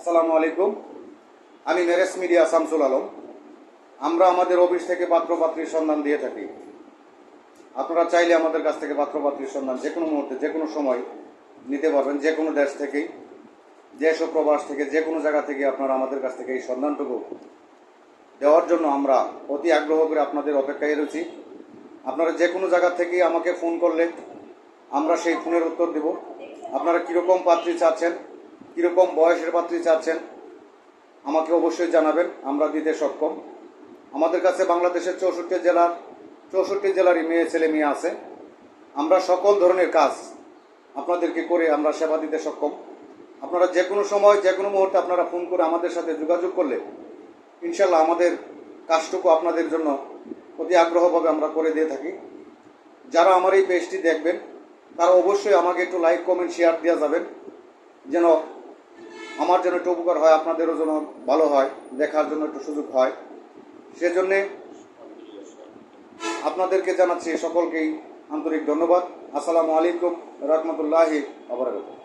আসসালামু আলাইকুম। আমি নেরেস মিডিয়া শামসুল আলম। আমরা আমাদের অফিস থেকে পাত্রপাত্রীর সন্ধান দিয়ে থাকি। আপনারা চাইলে আমাদের কাছ থেকে পাত্রপাত্রীর সন্ধান যে কোনো মুহূর্তে, যে কোনো সময় নিতে পারবেন, যে কোনো দেশ থেকেই ও প্রবাস থেকে, যে কোনো জায়গা থেকে আপনারা আমাদের কাছ থেকে এই সন্ধানটুকু দেওয়ার জন্য আমরা অতি আগ্রহ করে আপনাদের অপেক্ষায় রয়েছি। আপনারা যে কোনো জায়গা থেকেই আমাকে ফোন করলে আমরা সেই ফোনের উত্তর দেব। আপনারা কীরকম পাত্রী চাচ্ছেন? কীরকম বয়সের পাত্রী চাচ্ছেন, আমাকে অবশ্যই জানাবেন, আমরা দিতে সক্ষম। আমাদের কাছে বাংলাদেশের চৌষট্টি জেলার, চৌষট্টি জেলারই মেয়ে, ছেলে মেয়ে আছে। আমরা সকল ধরনের কাজ আপনাদেরকে করে আমরা সেবা দিতে সক্ষম। আপনারা যে কোনো সময়, যে কোনো মুহূর্তে আপনারা ফোন করে আমাদের সাথে যোগাযোগ করলে ইনশাল্লাহ আমাদের কাজটুকু আপনাদের জন্য অতি আগ্রহভাবে আমরা করে দিয়ে থাকি। যারা আমার এই পেজটি দেখবেন, তারা অবশ্যই আমাকে একটু লাইক কমেন্ট শেয়ার দেওয়া যাবেন। যেন আমার জন্য একটু উপকার হয়, আপনাদেরও জন্য ভালো হয়, দেখার জন্য একটু সুযোগ হয়। সেজন্যে আপনাদেরকে জানাচ্ছি সকলকেই আন্তরিক ধন্যবাদ। আসসালামু আলাইকুম রহমতুল্লাহি আবরাকাতুহ